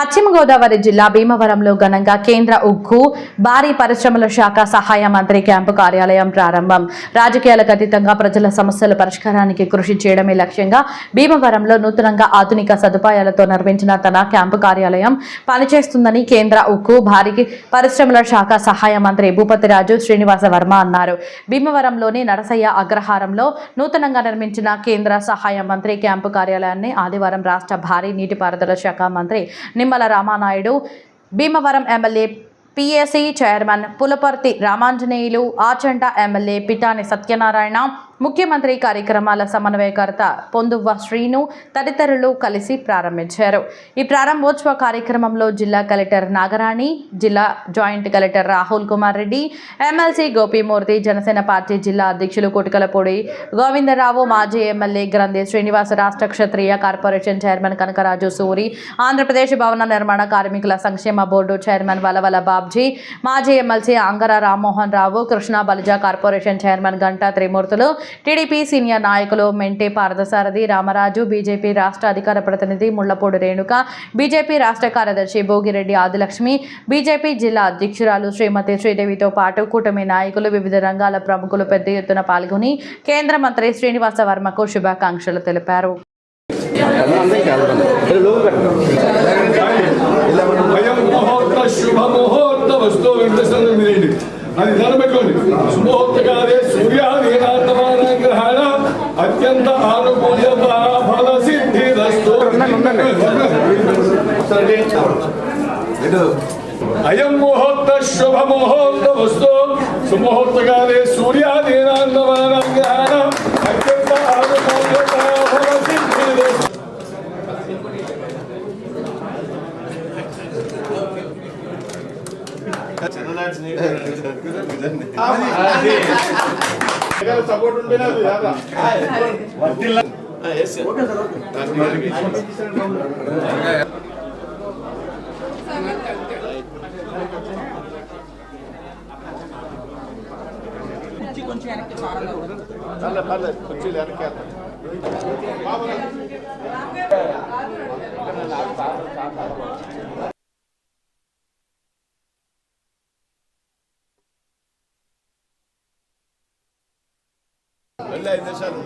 పశ్చిమ గోదావరి జిల్లా భీమవరంలో ఘనంగా కేంద్ర ఉక్కు భారీ పరిశ్రమల శాఖ సహాయ మంత్రి క్యాంపు కార్యాలయం ప్రారంభం. రాజకీయాలకు అతీతంగా ప్రజల సమస్యల పరిష్కారానికి కృషి చేయడమే లక్ష్యంగా భీమవరంలో నూతనంగా ఆధునిక సదుపాయాలతో నిర్మించిన తన క్యాంపు కార్యాలయం పనిచేస్తుందని కేంద్ర ఉక్కు భారీ పరిశ్రమల శాఖ సహాయ మంత్రి భూపతిరాజు శ్రీనివాస వర్మ అన్నారు. భీమవరంలోని నరసయ్య అగ్రహారంలో నూతనంగా నిర్మించిన కేంద్ర సహాయ మంత్రి క్యాంపు కార్యాలయాన్ని ఆదివారం రాష్ట్ర భారీ నీటిపారుదల శాఖ మంత్రి Nimmala Ramanaidu Bhimavaram MLA PSC chairman Pulaparthi Ramanjaneyulu Achanta MLA Pithani Satyanarayana ముఖ్యమంత్రి కార్యక్రమాల సమన్వయకర్త పొందువ్వ శ్రీను తదితరులు కలిసి ప్రారంభించారు. ఈ ప్రారంభోత్సవ కార్యక్రమంలో జిల్లా కలెక్టర్ నాగరాణి జిల్లా joint collector Rahul Kumar Reddy MLC Gopimurthy Janasena party జిల్లా అధ్యక్షులు కోటికలపూడి గోవిందరావు మాజీ ఎమ్మెల్యే గ్రంథి శ్రీనివాస రాష్ట్ర క్షత్రియ కార్పొరేషన్ చైర్మన్ కనకరాజు సూరి ఆంధ్రప్రదేశ్ భవన నిర్మాణ కార్మికుల సంక్షేమ బోర్డు చైర్మన్ వలవల బాబ్జీ మాజీ MLC Angara Rammohan Rao Krishna Balija corporation chairman Ganta Trimurthulu TDP senior నాయకులు మెంటే పార్థసారథి రామరాజు బీజేపీ రాష్ట్ర అధికార ప్రతినిధి ముళ్ళపూడి రేణుక బీజేపీ రాష్ట్ర కార్యదర్శి భోగిరెడ్డి ఆదిలక్ష్మి బీజేపీ జిల్లా అధ్యక్షురాలు శ్రీమతి శ్రీదేవితో పాటు కూటమి నాయకులు వివిధ రంగాల ప్రముఖులు పెద్ద ఎత్తున పాల్గొని కేంద్ర మంత్రి శ్రీనివాస వర్మకు శుభాకాంక్షలు తెలిపారు. అది ధర పెట్టుకోండి సుముహూర్తకాలే అత్యంత ఆనుకూల్యత ఫల సిద్ధి అయం ముహూర్త శుభ ముహూర్త వస్తు సుముహూర్తకాలే సూర్యాధీనాతమాన గ్రహణ అత్యంత ఆనుకూల్యత ఫల సిద్ధి సపోర్ట్ ఉంటే నాకు యాదా పర్లేదు పర్లేదు వెనక్కి వెళ్ళి ఐదు నిమిషాలు.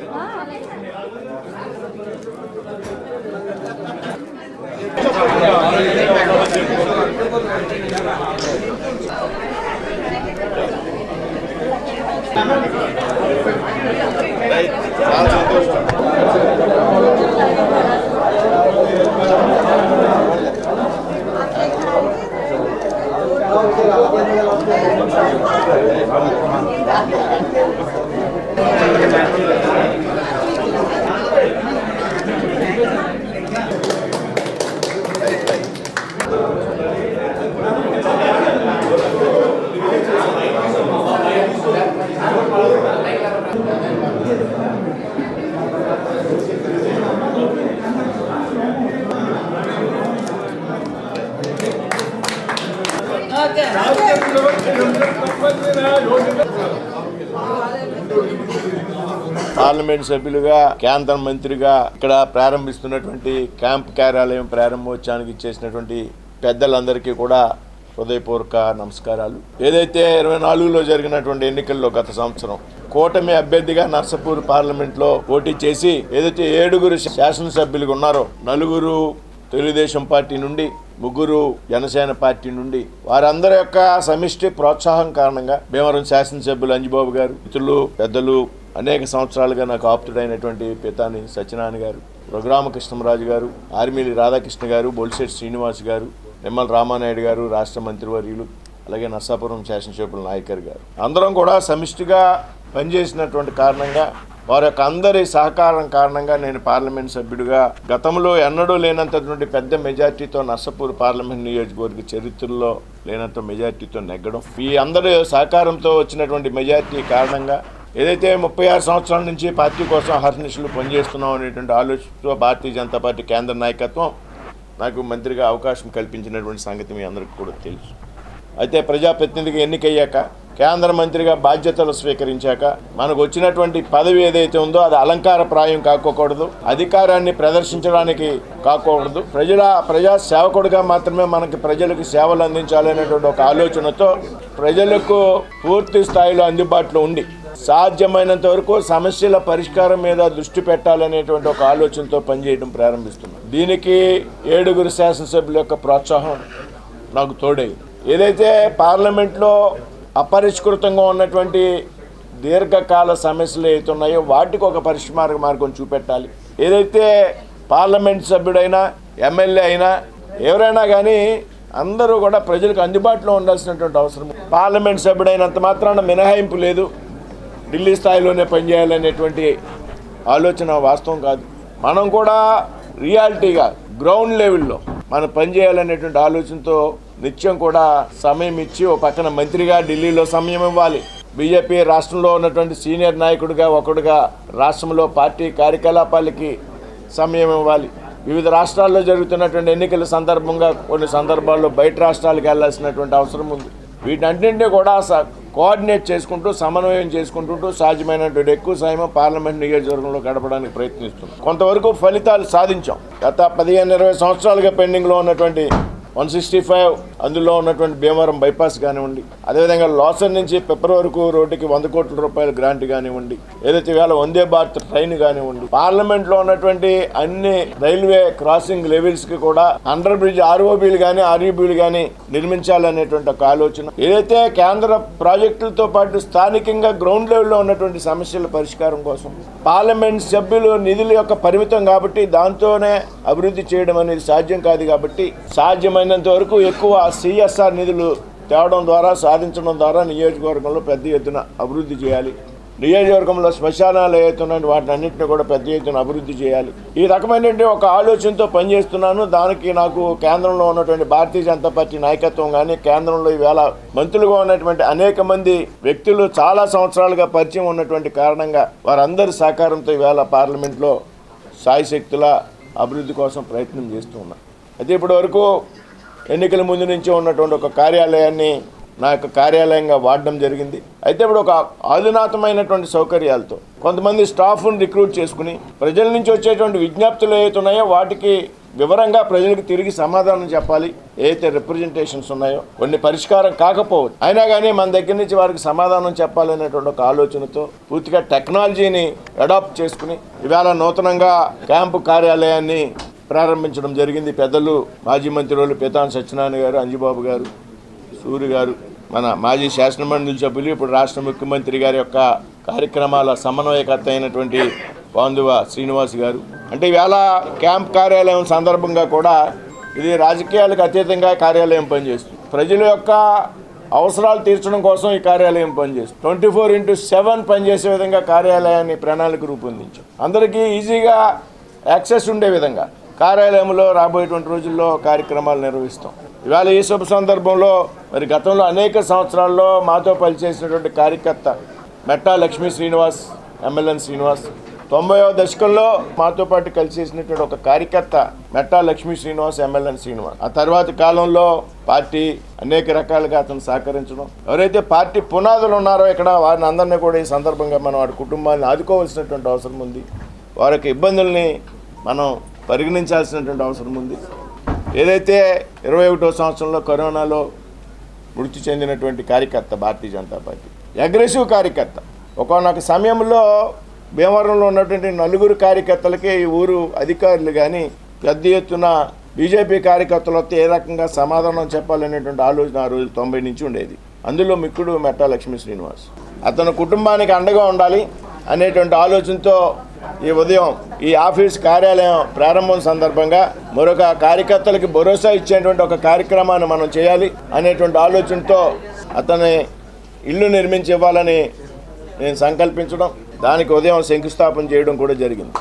చాలా సంతోషం. పార్లమెంట్ సభ్యులుగా కేంద్ర మంత్రిగా ఇక్కడ ప్రారంభిస్తున్నటువంటి క్యాంప్ కార్యాలయం ప్రారంభోత్సవానికి ఇచ్చేసినటువంటి పెద్దలందరికీ కూడా హృదయపూర్వక నమస్కారాలు. ఏదైతే ఇరవై నాలుగులో జరిగినటువంటి ఎన్నికల్లో గత సంవత్సరం కూటమి అభ్యర్థిగా నర్సపూర్ పార్లమెంట్లో పోటీ చేసి ఏదైతే ఏడుగురు శాసనసభ్యులుగా ఉన్నారో నలుగురు తెలుగుదేశం పార్టీ నుండి ముగ్గురు జనసేన పార్టీ నుండి వారందరి యొక్క సమిష్టి ప్రోత్సాహం కారణంగా భీమవరం శాసనసభ్యులు అంజిబాబు గారు మిత్రులు పెద్దలు అనేక సంవత్సరాలుగా నాకు ఆప్తుడైనటువంటి పితాని సత్యనారాయణ గారు రఘురామకృష్ణరాజు గారు ఆర్మీలి రాధాకృష్ణ గారు బొలిశెట్టి శ్రీనివాస్ గారు నిమ్మల రామానాయుడు గారు రాష్ట్ర మంత్రివర్యులు అలాగే నర్సాపురం శాసనసభ్యుల నాయకర్ గారు. అందరం కూడా సమిష్టిగా పనిచేసినటువంటి కారణంగా వారి యొక్క అందరి సహకారం కారణంగా నేను పార్లమెంట్ సభ్యుడిగా గతంలో ఎన్నడూ లేనంతటువంటి పెద్ద మెజార్టీతో నర్సపూర్ పార్లమెంట్ నియోజకవర్గ చరిత్రలో లేనంత మెజార్టీతో నెగ్గడం ఈ అందరి సహకారంతో వచ్చినటువంటి మెజార్టీ కారణంగా ఏదైతే ముప్పై ఆరు సంవత్సరాల నుంచి పార్టీ కోసం హర్నిషులు పనిచేస్తున్నాం అనేటువంటి ఆలోచనతో భారతీయ జనతా పార్టీ కేంద్ర నాయకత్వం నాకు మంత్రిగా అవకాశం కల్పించినటువంటి సంగతి మీ అందరికీ కూడా తెలుసు. అయితే ప్రజాప్రతినిధిగా ఎన్నికయ్యాక కేంద్ర మంత్రిగా బాధ్యతలు స్వీకరించాక మనకు వచ్చినటువంటి పదవి ఏదైతే ఉందో అది అలంకార ప్రాయం కాకోకూడదు అధికారాన్ని ప్రదర్శించడానికి కాకూడదు ప్రజల ప్రజా సేవకుడిగా మాత్రమే మనకి ప్రజలకు సేవలు అందించాలనేటువంటి ఒక ఆలోచనతో ప్రజలకు పూర్తి స్థాయిలో అందుబాటులో ఉండి సాధ్యమైనంత వరకు సమస్యల పరిష్కారం మీద దృష్టి పెట్టాలనేటువంటి ఒక ఆలోచనతో పనిచేయడం ప్రారంభిస్తున్నాం. దీనికి ఏడుగురు శాసనసభ్యుల యొక్క ప్రోత్సాహం నాకు తోడైంది. ఏదైతే పార్లమెంట్లో అపరిష్కృతంగా ఉన్నటువంటి దీర్ఘకాల సమస్యలు ఏవైతున్నాయో వాటికి ఒక పరిష్కార మార్గం చూపెట్టాలి. ఏదైతే పార్లమెంట్ సభ్యుడైనా ఎమ్మెల్యే అయినా ఎవరైనా కానీ అందరూ కూడా ప్రజలకు అందుబాటులో ఉండాల్సినటువంటి అవసరం. పార్లమెంట్ సభ్యుడైనంత మాత్రాన మినహాయింపు లేదు. ఢిల్లీ స్థాయిలోనే పనిచేయాలనేటువంటి ఆలోచన వాస్తవం కాదు. మనం కూడా రియాలిటీగా గ్రౌండ్ లెవెల్లో మనం పనిచేయాలనేటువంటి ఆలోచనతో నిత్యం కూడా సమయం ఇచ్చి ఓ పక్కన మంత్రిగా ఢిల్లీలో సమయం ఇవ్వాలి. బీజేపీ రాష్ట్రంలో ఉన్నటువంటి సీనియర్ నాయకుడిగా ఒకడుగా రాష్ట్రంలో పార్టీ కార్యకలాపాలకి సమయం ఇవ్వాలి. వివిధ రాష్ట్రాల్లో జరుగుతున్నటువంటి ఎన్నికల సందర్భంగా కొన్ని సందర్భాల్లో బయట రాష్ట్రాలకు వెళ్ళాల్సినటువంటి అవసరం ఉంది. వీటన్నింటినీ కూడా స- కోఆర్డినేట్ చేసుకుంటూ సమన్వయం చేసుకుంటుంటూ సాధ్యమైనటువంటి ఎక్కువ సమయం పార్లమెంట్ నియోజకవర్గంలో గడపడానికి ప్రయత్నిస్తున్నాం. కొంతవరకు ఫలితాలు సాధించాం. గత పదిహేను ఇరవై సంవత్సరాలుగా పెండింగ్లో ఉన్నటువంటి వన్ సిక్స్టీ ఫైవ్ అందులో ఉన్నటువంటి భీమవరం బైపాస్ కానివ్వండి. అదేవిధంగా లాసన్ నుంచి పెప్పర్ వరకు రోడ్డుకి వంద కోట్ల రూపాయల గ్రాంట్ కానివ్వండి. ఏదైతే వేళ వందే భారత్ ట్రైన్ కానివ్వండి. పార్లమెంట్లో ఉన్నటువంటి అన్ని రైల్వే క్రాసింగ్ లెవెల్స్కి కూడా అండర్ బ్రిడ్జ్ ఆర్ఓబీలు కానీ ఆర్యూబీలు కానీ నిర్మించాలనేటువంటి ఒక ఆలోచన. ఏదైతే కేంద్ర ప్రాజెక్టులతో పాటు స్థానికంగా గ్రౌండ్ లెవెల్లో ఉన్నటువంటి సమస్యల పరిష్కారం కోసం పార్లమెంట్ సభ్యులు నిధుల యొక్క పరిమితం కాబట్టి దాంతోనే అభివృద్ధి చేయడం అనేది సాధ్యం కాదు కాబట్టి సాధ్యమైన సాధ్యమైనంత వరకు ఎక్కువ సిఎస్ఆర్ నిధులు తేవడం ద్వారా సాధించడం ద్వారా నియోజకవర్గంలో పెద్ద ఎత్తున అభివృద్ధి చేయాలి. నియోజకవర్గంలో శ్మశానాలు ఏవైతున్నాయి వాటిని అన్నింటినీ కూడా పెద్ద ఎత్తున అభివృద్ధి చేయాలి. ఈ రకమైనటువంటి ఒక ఆలోచనతో పనిచేస్తున్నాను. దానికి నాకు కేంద్రంలో ఉన్నటువంటి భారతీయ జనతా పార్టీ నాయకత్వం కానీ కేంద్రంలో ఈవేళ మంత్రులుగా ఉన్నటువంటి అనేక మంది వ్యక్తులు చాలా సంవత్సరాలుగా పరిచయం ఉన్నటువంటి కారణంగా వారందరి సహకారంతో ఈవేళ పార్లమెంట్లో సాయశక్తుల అభివృద్ధి కోసం ప్రయత్నం చేస్తూ ఉన్నాను అయితే ఇప్పటి వరకు ఎన్నికల ముందు నుంచి ఉన్నటువంటి ఒక కార్యాలయాన్ని నా యొక్క కార్యాలయంగా వాడడం జరిగింది. అయితే ఇప్పుడు ఒక ఆధునాతమైనటువంటి సౌకర్యాలతో కొంతమంది స్టాఫ్ను రిక్రూట్ చేసుకుని ప్రజల నుంచి వచ్చేటువంటి విజ్ఞప్తులు ఏవైతున్నాయో వాటికి వివరంగా ప్రజలకు తిరిగి సమాధానం చెప్పాలి. ఏదైతే రిప్రజెంటేషన్స్ ఉన్నాయో కొన్ని పరిష్కారం కాకపోవచ్చు. అయినా కానీ మన దగ్గర నుంచి వారికి సమాధానం చెప్పాలనేటువంటి ఒక ఆలోచనతో పూర్తిగా టెక్నాలజీని అడాప్ట్ చేసుకుని ఇవాళ నూతనంగా క్యాంపు కార్యాలయాన్ని ప్రారంభించడం జరిగింది. పెద్దలు మాజీ మంత్రులు పితాన్ సత్యనారాయణ గారు అంజిబాబు గారు సూరి గారు మన మాజీ శాసనమండలి సభ్యులు ఇప్పుడు రాష్ట్ర ముఖ్యమంత్రి గారి యొక్క కార్యక్రమాల సమన్వయకర్త అయినటువంటి పాందువ శ్రీనివాస్ గారు. అంటే ఇవాళ క్యాంప్ కార్యాలయం సందర్భంగా కూడా ఇది రాజకీయాలకు అతీతంగా కార్యాలయం పనిచేస్తుంది. ప్రజల యొక్క అవసరాలు తీర్చడం కోసం ఈ కార్యాలయం పనిచేస్తుంది. ట్వంటీ ఫోర్ ఇంటూ సెవెన్ పనిచేసే విధంగా కార్యాలయాన్ని ప్రణాళిక రూపొందించాం అందరికీ ఈజీగా యాక్సెస్ ఉండే విధంగా. కార్యాలయంలో రాబోయేటువంటి రోజుల్లో కార్యక్రమాలు నిర్వహిస్తాం. ఇవాళ ఈ శుభ సందర్భంలో మరి గతంలో అనేక సంవత్సరాల్లో మాతో పనిచేసినటువంటి కార్యకర్త మెట్టా లక్ష్మీ శ్రీనివాస్ ఎమ్మెల్యే శ్రీనివాస్ తొంభైవ దశకంలో మాతో పాటు కలిసి చేసినటువంటి ఒక కార్యకర్త మెట్టా లక్ష్మీ శ్రీనివాస్ ఎమ్మెల్యే శ్రీనివాస్. ఆ తర్వాత కాలంలో పార్టీ అనేక రకాలుగా అతను సహకరించడం. ఎవరైతే పార్టీ పునాదులు ఉన్నారో ఇక్కడ వారిని అందరినీ కూడా ఈ సందర్భంగా మనం వారి కుటుంబాన్ని ఆదుకోవాల్సినటువంటి అవసరం ఉంది. వారికి ఇబ్బందుల్ని మనం పరిగణించాల్సినటువంటి అవసరం ఉంది. ఏదైతే ఇరవై ఒకటో సంవత్సరంలో కరోనాలో మృతి చెందినటువంటి కార్యకర్త భారతీయ జనతా పార్టీ అగ్రెసివ్ కార్యకర్త ఒకనొక సమయంలో భీమవరంలో ఉన్నటువంటి నలుగురు కార్యకర్తలకి ఈ ఊరు అధికారులు కానీ పెద్ద ఎత్తున బీజేపీ కార్యకర్తలు వస్తే ఏ రకంగా సమాధానం చెప్పాలనేటువంటి ఆలోచన ఆ రోజు తొంభై నుంచి ఉండేది. అందులో మిక్కుడు మెట్టా లక్ష్మీ శ్రీనివాస్. అతను కుటుంబానికి అండగా ఉండాలి అనేటువంటి ఆలోచనతో ఈ ఉదయం ఈ ఆఫీస్ కార్యాలయం ప్రారంభం సందర్భంగా మరొక కార్యకర్తలకి భరోసా ఇచ్చేటువంటి ఒక కార్యక్రమాన్ని మనం చేయాలి అనేటువంటి ఆలోచనతో అతని ఇల్లు నిర్మించి ఇవ్వాలని నేను సంకల్పించడం దానికి ఉదయం శంకుస్థాపన చేయడం కూడా జరిగింది.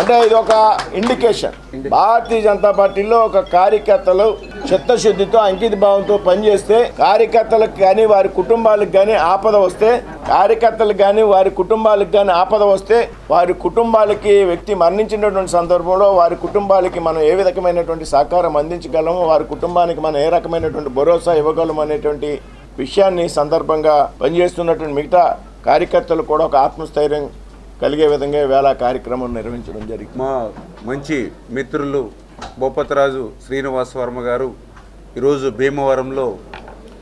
అంటే ఇది ఒక ఇండికేషన్ భారతీయ జనతా పార్టీలో ఒక కార్యకర్తలు చిత్తశుద్ధితో అంకిత భావంతో పనిచేస్తే కార్యకర్తలకు కానీ వారి కుటుంబాలకు కానీ ఆపద వస్తే కార్యకర్తలకు కానీ వారి కుటుంబాలకు కానీ ఆపద వస్తే వారి కుటుంబాలకి వ్యక్తి మరణించినటువంటి సందర్భంలో వారి కుటుంబాలకి మనం ఏ విధమైనటువంటి సహకారం అందించగలము వారి కుటుంబానికి మనం ఏ రకమైనటువంటి భరోసా ఇవ్వగలము అనేటువంటి విషయాన్ని సందర్భంగా పనిచేస్తున్నటువంటి మిగతా కార్యకర్తలు కూడా ఒక ఆత్మస్థైర్యం కలిగే విధంగా వేళ కార్యక్రమం నిర్వహించడం జరిగింది. మా మంచి మిత్రులు బొప్పతరాజు శ్రీనివాస వర్మ గారు ఈరోజు భీమవరంలో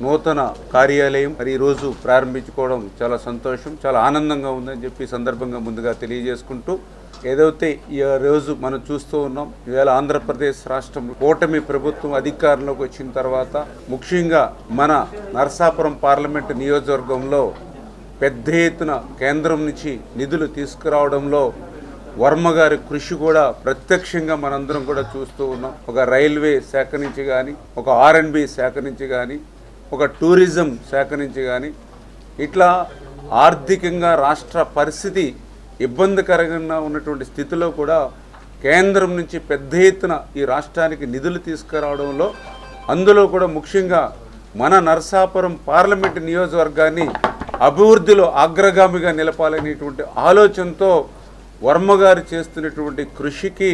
నూతన కార్యాలయం మరి ఈరోజు ప్రారంభించుకోవడం చాలా సంతోషం చాలా ఆనందంగా ఉందని చెప్పి సందర్భంగా ముందుగా తెలియజేసుకుంటూ ఏదైతే ఈ రోజు మనం చూస్తూ ఉన్నాం ఈవేళ ఆంధ్రప్రదేశ్ రాష్ట్రం కూటమి ప్రభుత్వం అధికారంలోకి వచ్చిన తర్వాత ముఖ్యంగా మన నరసాపురం పార్లమెంటు నియోజకవర్గంలో పెద్ద ఎత్తున కేంద్రం నుంచి నిధులు తీసుకురావడంలో వర్మ గారి కృషి కూడా ప్రత్యక్షంగా మనందరం కూడా చూస్తూ ఉన్నాం. ఒక రైల్వే శాఖ నుంచి కానీ ఒక ఆర్ఎన్బి శాఖ నుంచి కానీ ఒక టూరిజం శాఖ నుంచి కానీ ఇట్లా ఆర్థికంగా రాష్ట్ర పరిస్థితి ఇబ్బందికరంగా ఉన్నటువంటి స్థితిలో కూడా కేంద్రం నుంచి పెద్ద ఎత్తున ఈ రాష్ట్రానికి నిధులు తీసుకురావడంలో అందులో కూడా ముఖ్యంగా మన నరసాపురం పార్లమెంటు నియోజకవర్గాన్ని అభివృద్ధిలో అగ్రగామిగా నిలపాలనేటువంటి ఆలోచనతో వర్మ గారు చేస్తున్నటువంటి కృషికి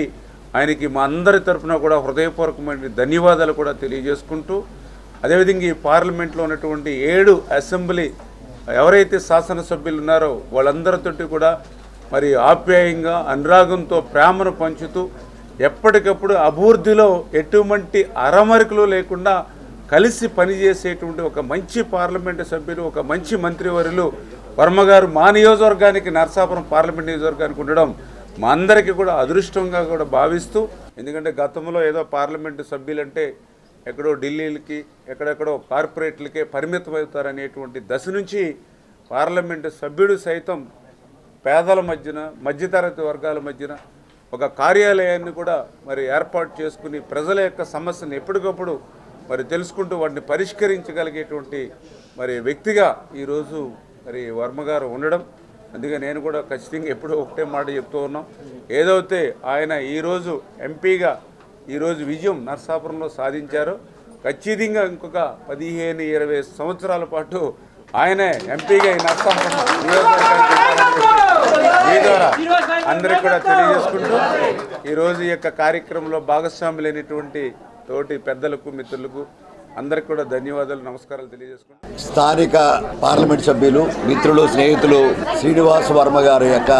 ఆయనకి మా అందరి తరఫున కూడా హృదయపూర్వకమైన ధన్యవాదాలు కూడా తెలియజేసుకుంటూ అదేవిధంగా ఈ పార్లమెంట్లో ఉన్నటువంటి ఏడు అసెంబ్లీ ఎవరైతే శాసనసభ్యులు ఉన్నారో వాళ్ళందరితోటి కూడా మరి ఆప్యాయంగా అనురాగంతో ప్రేమను పంచుతూ ఎప్పటికప్పుడు అభివృద్ధిలో ఎటువంటి అరమరికలు లేకుండా కలిసి పనిచేసేటువంటి ఒక మంచి పార్లమెంటు సభ్యులు ఒక మంచి మంత్రివర్యులు వర్మ గారు మా నియోజకవర్గానికి నర్సాపురం పార్లమెంట్ నియోజకవర్గానికి ఉండడం మా అందరికీ కూడా అదృష్టంగా కూడా భావిస్తూ ఎందుకంటే గతంలో ఏదో పార్లమెంటు సభ్యులంటే ఎక్కడో ఢిల్లీలకి ఎక్కడెక్కడో కార్పొరేట్లకే పరిమితం అవుతారనేటువంటి దశ నుంచి పార్లమెంటు సభ్యుడు సైతం పేదల మధ్యన మధ్యతరగతి వర్గాల మధ్యన ఒక కార్యాలయాన్ని కూడా మరి ఏర్పాటు చేసుకుని ప్రజల యొక్క సమస్యను ఎప్పటికప్పుడు మరి తెలుసుకుంటూ వాటిని పరిష్కరించగలిగేటువంటి మరి వ్యక్తిగా ఈరోజు మరి వర్మ గారు ఉండడం. అందుకే నేను కూడా ఖచ్చితంగా ఎప్పుడూ ఒకటే మాట చెప్తూ ఉన్నాం. ఏదైతే ఆయన ఈరోజు ఎంపీగా ఈరోజు విజయం నర్సాపురంలో సాధించారో ఖచ్చితంగా ఇంకొక పదిహేను ఇరవై సంవత్సరాల పాటు ఆయనే ఎంపీగా ఈ నర్సాపురం మీ ద్వారా అందరికి కూడా తెలియజేసుకుంటూ ఈరోజు ఈ యొక్క కార్యక్రమంలో భాగస్వాములైనటువంటి తోటి పెద్దలకు మిత్రులకు అందరికి కూడా ధన్యవాదాలు నమస్కారాలు తెలియజేసుకుంటూ. స్థానిక పార్లమెంట్ సభ్యులు మిత్రులు స్నేహితులు శ్రీనివాస్ వర్మ గారి యొక్క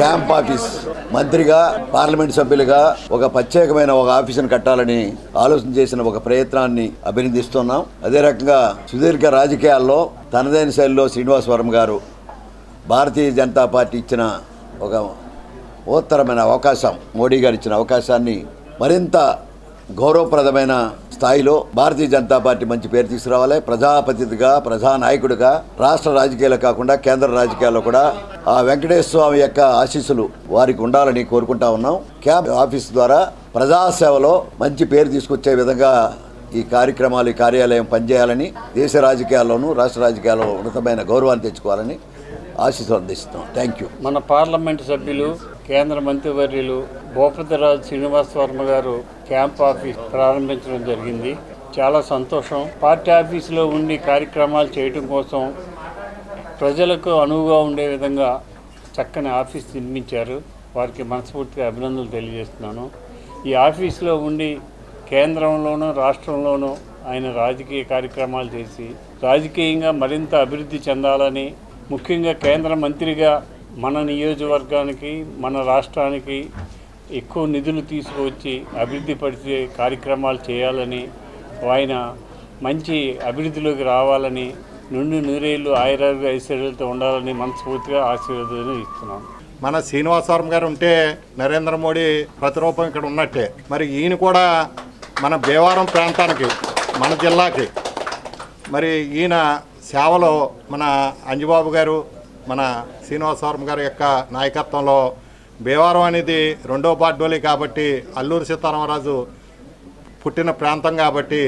క్యాంప్ ఆఫీస్. మంత్రిగా పార్లమెంట్ సభ్యులుగా ఒక ప్రత్యేకమైన ఒక ఆఫీసును కట్టాలని ఆలోచన చేసిన ఒక ప్రయత్నాన్ని అభినందిస్తున్నాం. అదే రకంగా సుదీర్ఘ రాజకీయాల్లో తనదైన శైలిలో శ్రీనివాస్ వర్మ గారు భారతీయ జనతా పార్టీ ఇచ్చిన ఒక ఉత్తరమైన అవకాశం మోడీ గారు ఇచ్చిన అవకాశాన్ని మరింత గౌరవప్రదమైన స్థాయిలో భారతీయ జనతా పార్టీ మంచి పేరు తీసుకురావాలి. ప్రజాపతిగా ప్రజానాయకుడిగా రాష్ట్ర రాజకీయాలు కాకుండా కేంద్ర రాజకీయాల్లో కూడా ఆ వెంకటేశ్వర స్వామి యొక్క ఆశీస్సులు వారికి ఉండాలని కోరుకుంటా ఉన్నాం. క్యాంప్ ఆఫీస్ ద్వారా ప్రజాసేవలో మంచి పేరు తీసుకొచ్చే విధంగా ఈ కార్యక్రమాలు ఈ కార్యాలయం పనిచేయాలని దేశ రాజకీయాల్లోనూ రాష్ట్ర రాజకీయాల్లో ఉన్నతమైన గౌరవాన్ని తెచ్చుకోవాలని ఆశీస్సులు అందిస్తున్నాం. థ్యాంక్ యూ మన పార్లమెంటు సభ్యులు కేంద్ర మంత్రివర్యులు భూపతిరాజు శ్రీనివాస్ వర్మ గారు క్యాంప్ ఆఫీస్ ప్రారంభించడం జరిగింది. చాలా సంతోషం. పార్టీ ఆఫీసులో ఉండి కార్యక్రమాలు చేయటం కోసం ప్రజలకు అనువుగా ఉండే విధంగా చక్కని ఆఫీస్ నిర్మించారు. వారికి మనస్ఫూర్తిగా అభినందనలు తెలియజేస్తున్నాను. ఈ ఆఫీసులో ఉండి కేంద్రంలోనూ రాష్ట్రంలోనూ ఆయన రాజకీయ కార్యక్రమాలు చేసి రాజకీయంగా మరింత అభివృద్ధి చెందాలని ముఖ్యంగా కేంద్ర మంత్రిగా మన నియోజకవర్గానికి మన రాష్ట్రానికి ఎక్కువ నిధులు తీసుకువచ్చి అభివృద్ధి పరిచే కార్యక్రమాలు చేయాలని ఆయన మంచి అభివృద్ధిలోకి రావాలని నుండి నూరేళ్ళు ఆయురారోగ్య ఐశ్వర్యాలతో ఉండాలని మనస్ఫూర్తిగా ఆశీర్వాదాలు ఇస్తున్నాను మన శ్రీనివాసవరం గారు ఉంటే నరేంద్ర మోడీ ప్రతిరూపం ఇక్కడ ఉన్నట్టే. మరి ఈయన కూడా మన భీవారం ప్రాంతానికి మన జిల్లాకి మరి ఈయన సేవలో మన అంజబాబు గారు మన శ్రీనివాసవరం గారి యొక్క నాయకత్వంలో భీమవరం అనేది రెండో పార్డోలి కాబట్టి అల్లూరు సీతారామరాజు పుట్టిన ప్రాంతం కాబట్టి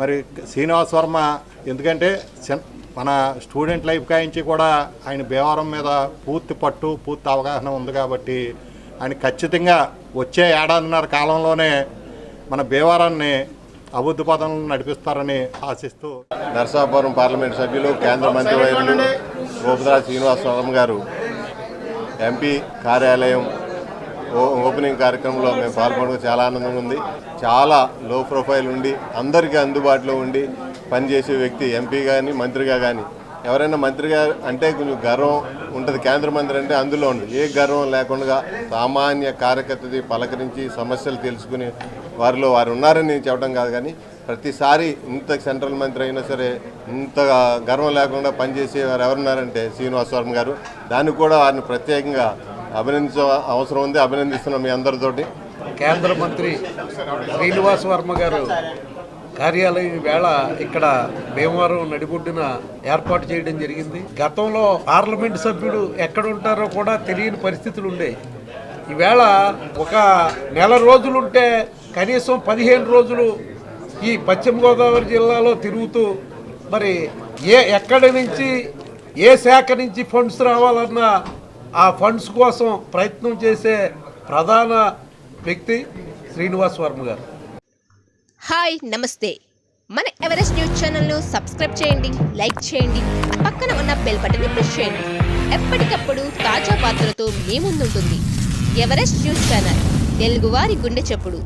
మరి శ్రీనివాస్ వర్మ ఎందుకంటే చిన్- మన స్టూడెంట్ లైఫ్ కాయించి కూడా ఆయన భీమవరం మీద పూర్తి పట్టు పూర్తి అవగాహన ఉంది కాబట్టి ఆయన ఖచ్చితంగా వచ్చే ఏడాదిన్నర కాలంలోనే మన భీమవరాన్ని అభివృద్ధి పదంలో నడిపిస్తారని ఆశిస్తూ నరసాపురం పార్లమెంట్ సభ్యులు కేంద్ర మంత్రివర్యులు గోపదరాజు శ్రీనివాసరావు గారు ఎంపీ కార్యాలయం ఓ- ఓపెనింగ్ కార్యక్రమంలో మేము పాల్గొనడం చాలా ఆనందంగా ఉంది. చాలా లో ప్రొఫైల్ ఉండి అందరికీ అందుబాటులో ఉండి పనిచేసే వ్యక్తి ఎంపీ కానీ మంత్రిగా కానీ ఎవరైనా మంత్రిగా అంటే కొంచెం గర్వం ఉంటుంది. కేంద్ర మంత్రి అంటే అందులో ఉండదు ఏ గర్వం లేకుండా సామాన్య కార్యకర్తది పలకరించి సమస్యలు తెలుసుకుని వారిలో వారు ఉన్నారని నేను చెప్పడం కాదు కానీ ప్రతిసారి ఇంత సెంట్రల్ మంత్రి అయినా సరే ఇంత గర్వం లేకుండా పనిచేసే వారు ఎవరున్నారంటే శ్రీనివాస్ వర్మ గారు. దానికి కూడా వారిని ప్రత్యేకంగా అభినందించ అవసరం ఉంది. అభినందిస్తున్నాం మీ అందరితోటి. కేంద్ర మంత్రి శ్రీనివాస్ వర్మ గారు కార్యాలయం వేళ ఇక్కడ భీమవరం నడిబొడ్డున ఏర్పాటు చేయడం జరిగింది. గతంలో పార్లమెంట్ సభ్యుడు ఎక్కడ ఉంటారో కూడా తెలియని పరిస్థితులు ఉండేవి. ఈవేళ ఒక నెల రోజులుంటే కనీసం పదిహేను రోజులు ఈ పశ్చిమ గోదావరి జిల్లాలో తిరుగుతూ మరి ఏ ఎక్కడి నుంచి ఏ శాఖ నుంచి ఫండ్స్ రావాలన్నా ఆ ఫండ్స్ కోసం ప్రయత్నం చేసే ప్రధాన వ్యక్తి శ్రీనివాస్ వర్మ గారు. హాయ్ నమస్తే. మన ఎవరెస్ట్ న్యూస్ ఛానల్ను సబ్స్క్రైబ్ చేయండి లైక్ చేయండి పక్కన ఉన్న బెల్ బటన్ని ప్రెస్ చేయండి. ఎప్పటికప్పుడు తాజా వార్తలతో మీ ముందుంటుంది ఎవరెస్ట్ న్యూస్ ఛానల్ తెలుగువారి గుండె చెప్పుడు.